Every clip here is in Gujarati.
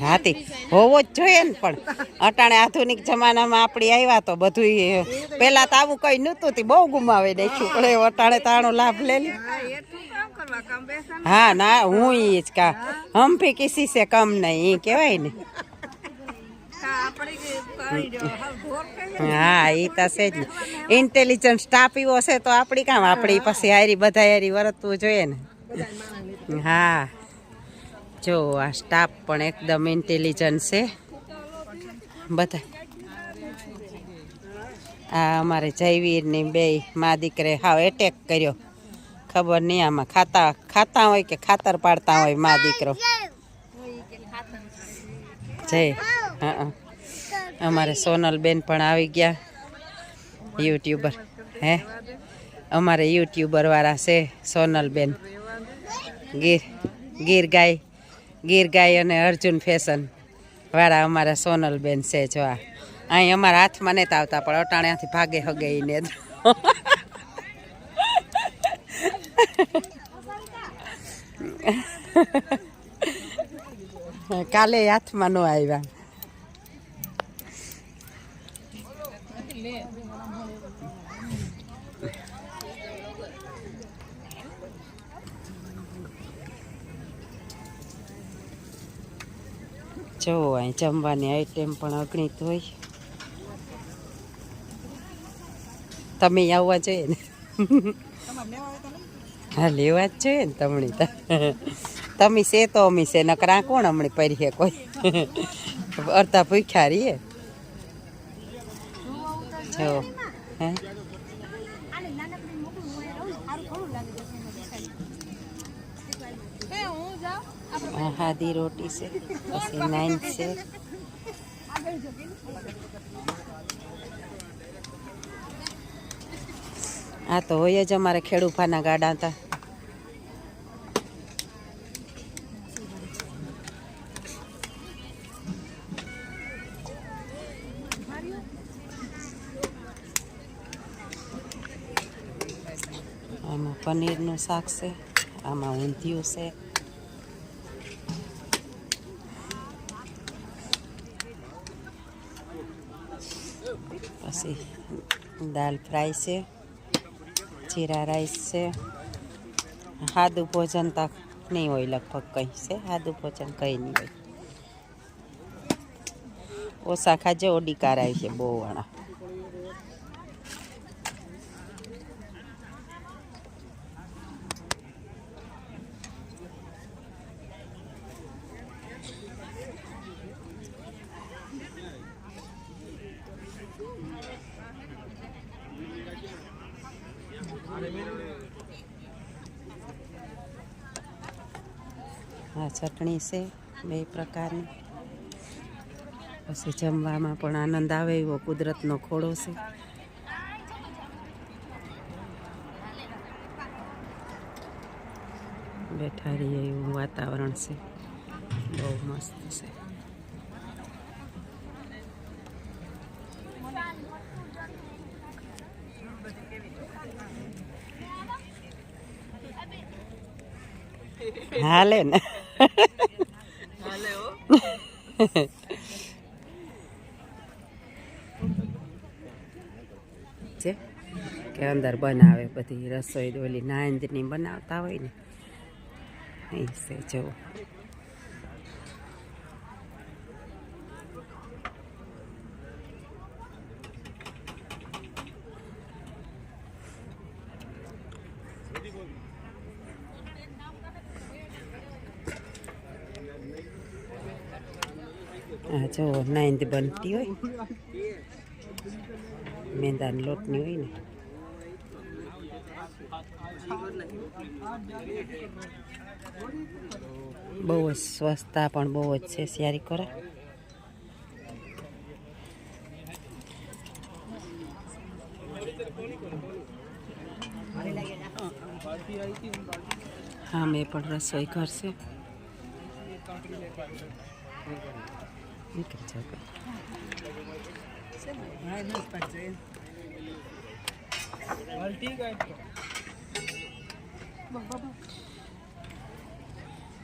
હાથી હોવો જ જોઈએ ને પણ. અટાણે આધુનિક જમાનામાં આપણે આવ્યા તો બધું પેલા તો આવું કઈ નહોતું તે બહુ ગુમાવી નાખ્યું પણ એ અટાણે તાણો લાભ લે હા ના હું ઈ જ કા હમ ભી કિસી સે કમ નહીં એ કહેવાય ને. હા એ તો છે જ ને. ઇન્ટેલિજન્ટ સ્ટાફ એવો છે તો આપણી કામ આપણી પછી હારી બધા હારી વર્તવું જોઈએ ને. હા. જો, આ સ્ટાફ પણ એકદમ ઇન્ટેલિજન્ટ છે. બધા. આ અમારે જયવીરની બે, મા દીકરે હાવ એટેક કર્યો. ખબર નહીં આમાં ખાતા ખાતા હોય કે ખાતર પાડતા હોય મા દીકરો. જય. હા. અમારે સોનલબેન પણ આવી ગયા. યુટ્યુબર. હે? અમારે યુટ્યુબર વાળા છે સોનલબેન. ગીર ગીર ગાય. ગીર ગાય અને અર્જુન ફેશન વાળા અમારા સોનલબેન છે જો આ. અહીં અમારા હાથમાં નથી આવતા, પણ અટાણ્યાથી ભાગે હગે ને. કાલે હાથમાં ન આવ્યા. જો અહીં જમવાની આઈટમ પણ અગણિત હોય. તમે આવવા જોઈએ ને? હા લેવા જ જોઈએ ને તમણી તો. તમે છે તો અમી છે નકરા કોણ હમણાં પહેરીએ કોઈ? અડધા ભૂખ્યા રહીએ. જો હે? હાદી રોટી છે, પછી નાઈન છે. આ તો હોય જ અમારે ખેડૂફાના ગાડા હતા. આમાં પનીરનું શાક છે, આમાં ઊંધિયું છે. પછી દાલ ફ્રાય છે જીરા રાઈસ છે સાદું ભોજન તો નહીં હોય લગભગ કંઈ છે સાદું ભોજન કંઈ નહીં હોય ઓછા ખાજે ઓડી કારાય છે બહુ વાળા આ ચટણી છે બે પ્રકારની. પછી જમવામાં પણ આનંદ આવે એવો કુદરતનો ખોળો છે. બેઠા રહીએ એવું વાતાવરણ છે. બહુ મસ્ત છે. હાલે ને છે કે અંદર બનાવે બધી રસોઈ ઓલી નાંદની બનાવતા હોય ને, એ છે, જુઓ. આ જો નાંદ બનતી હોય. મેંદાની લોટની હોય ને. બહુ જ સ્વસ્થતા પણ બહુ જ છે સિયારી કરા. હા, મેં પણ રસોઈ કરશે. નીકળી જાવ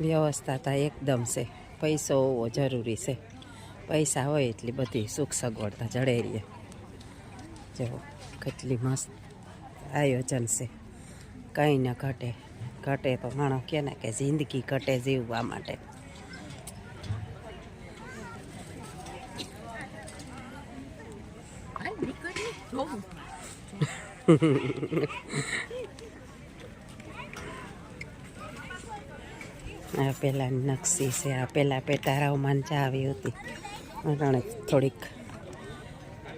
વ્યવસ્થા એકદમ છે. પૈસો હોવો જરૂરી છે. પૈસા હોય એટલી બધી સુખ સગવડતા જડે રહીએ જો કેટલી મસ્ત આયોજન છે. કંઈ ન ઘટે. ઘટે તો માણો કહે ને કે જિંદગી ઘટે જીવવા માટે. આ પેલા નકશી છે, આ પેલા પેટારાઓમાં ચા આવી હતી. થોડીક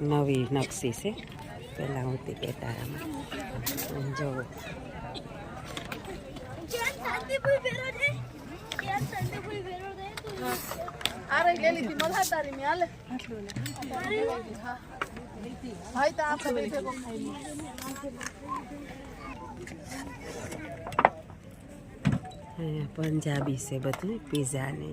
નવી નકશી છે, પેલા હતી પેટારામાં. જો. અરે ગેલી થી મજા તારી મે હાલે ભાઈ પંજાબી છે બધું પીઝા ને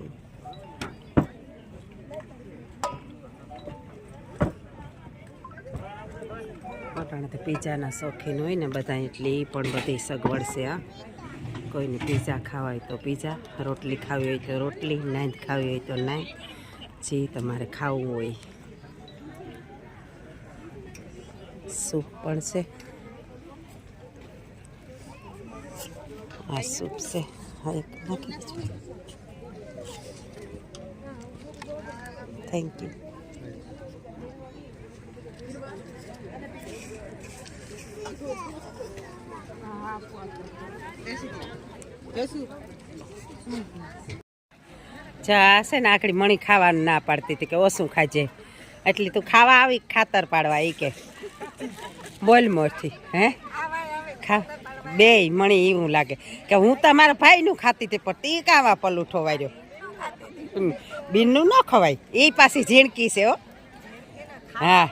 કારણ તો પીઝાના શોખીન હોય ને બધા, એટલે એ પણ બધી સગવડ છે આ કોઈને પીઝા ખાવા હોય તો પીઝા, રોટલી ખાવી હોય તો રોટલી, નાઈન ખાવી હોય તો નાઈન. જે તમારે ખાવું હોય. સૂપ પણ છે. આ સૂપ છે. હા, એક નાખી દેજો થેન્ક યુ જા છે ને આખડી મણી ખાવાનું ના પાડતી હતી કે ઓછું ખાજે. એટલી તું ખાવા આવી ખાતર પાડવા એ કે. બોલ મોરથી, હે? ખા બે મણી એવું લાગે. કે હું તમારા ભાઈનું ખાતી હતી, પણ તી કાવા પલું ઠોવાયો બીનનું ન ખવાય. એ પાછી ઝીણકી છે, હો. હા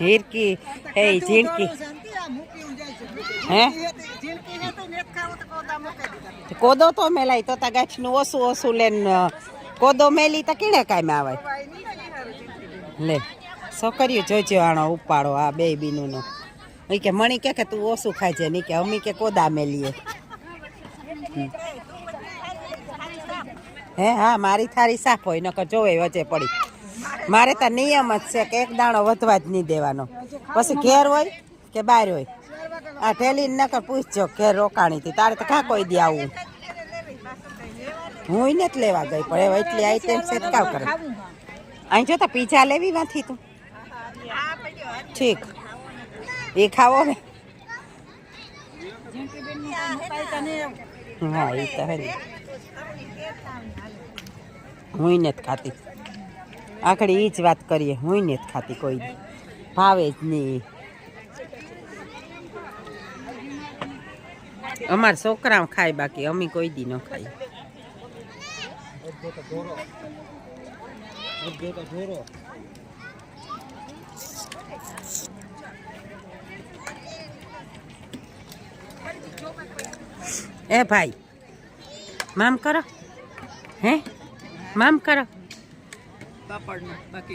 હીરકી હે ઝીણકી. હે? કોદો તો મેલાય, તો તા ગાંઠનું ઓછું ઓછું લેન કોદો મેલી તો કીણે કાંઈ આવે? લે. છોકરીઓ જોજો આણો ઉપાડો આ બે બીનુંનો. એ કે મણી કે તું ઓછું ખાજે નહીં કે અમી કે કોદા મેલીએ. હે, હા, મારી થાળી સાફ હોય, નકર જોવે વચ્ચે પડી. મારે તો નિયમ જ છે કે એક દાણો વધવા જ નહીં દેવાનો. પછી ઘેર હોય કે બહાર હોય? આ ઠેલી નકર પૂછજો ઘેર રોકાણી હતી તારે તો કાં કોઈ દી આવું? હું ને જ લેવા ગઈ, પણ એટલી આઈટમ છે, તો કરે? અહીં જો તો પીઝા લેવી નથી તું. ઠીક. એ ખાવો ને. હા, એ તો હે હું નથી ખાતી. આખડે એ જ વાત કરીએ, હું નથી ખાતી કોઈ. ભાવે જ નહીં અમારા છોકરા ખાય બાકી, અમે કોઈ દી ન ખાઈ એ ભાઈ, મામ કરો. હે? મામ કરો.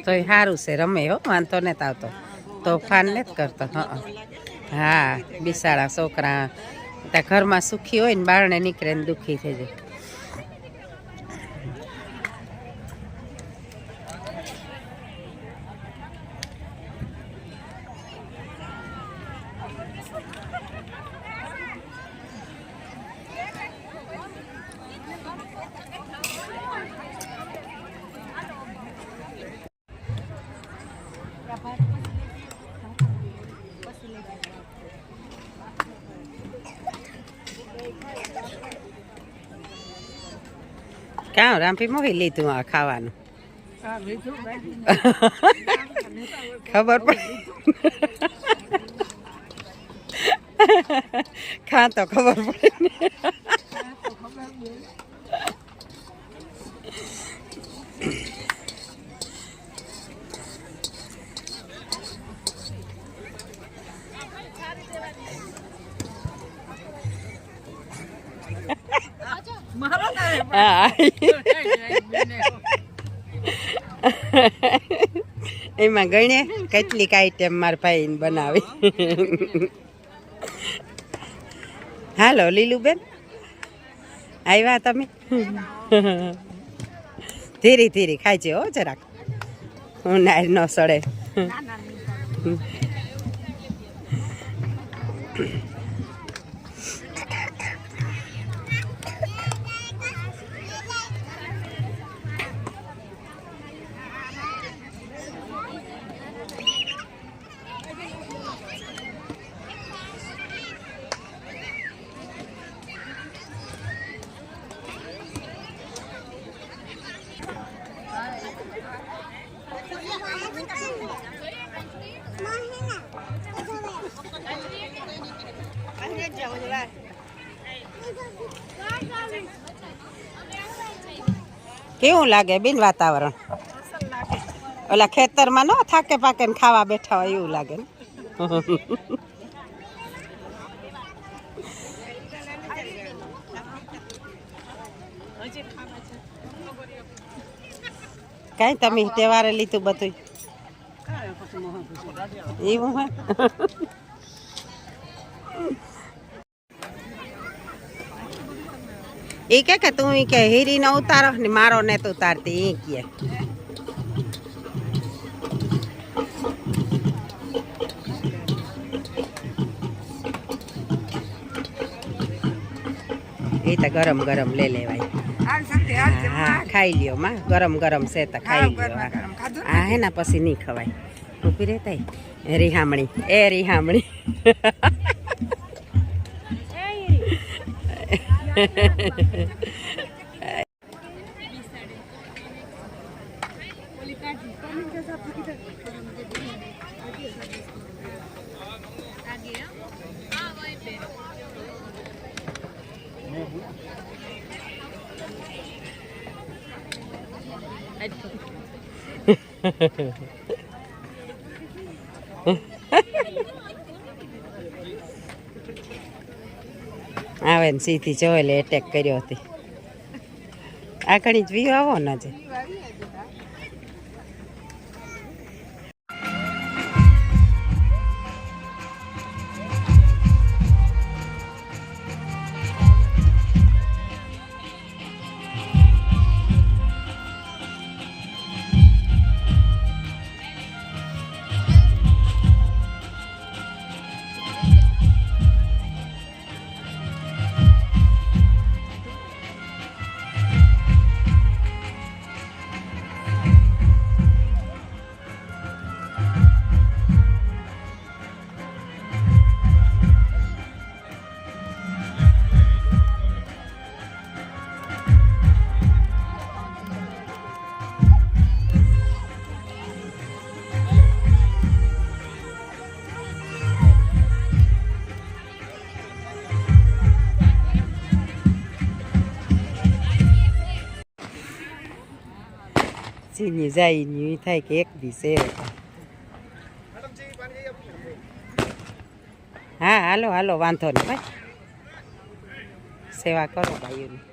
તો સારું છે, રમે હો, વાંધો ને આવતો. તોફાન ને જ કરતો, હા હા. બિસાડા છોકરા ઘરમાં સુખી હોય ને બારણે નીકળે ને દુઃખી થઈ જાય. કાં રામપી મોહી લીધું આ ખાવાનું. ખબર પડી ખા તો ખબર પડી ને મારો ના રે, હા એમાં ગણે કેટલીક આઈટમ મારા ભાઈને બનાવી. હાલો, લીલુબેન. આવ્યા તમે? ધીરે ધીરે ખાઈજે હો જરાક. હું નાર ન સડે. કેવું લાગે બેન વાતાવરણ? ઓલા ખેતરમાં ન થાકે પાકે ને ખાવા બેઠા હોય એવું લાગે ને? કાંઈ તમે તહેવારે લીધું બધું એવું હે? એ કે કે તું કે હીરી ને ઉતારો ને મારો ને તો ઉતારતી એ કે. એ તો ગરમ ગરમ લે લેવાય. હા ખાઈ લ્યો માં. ગરમ ગરમ છે તો ખાઈ લ્યો હા. આ હે ને પછી નહીં ખવાય. ઊભી રહેતા રીહામણી એ રીહામણી. Ha, ha, ha, ha. આવે ને સીધી જોઈ લે એટેક કર્યો હતી આગળ જ વ્યૂ આવો ને આજે. સીની જાય ને ઈ થાય કે એક દી છે હા હાલો હાલો વાંધો નહીં ભાઈ સેવા કરો ભાઈઓની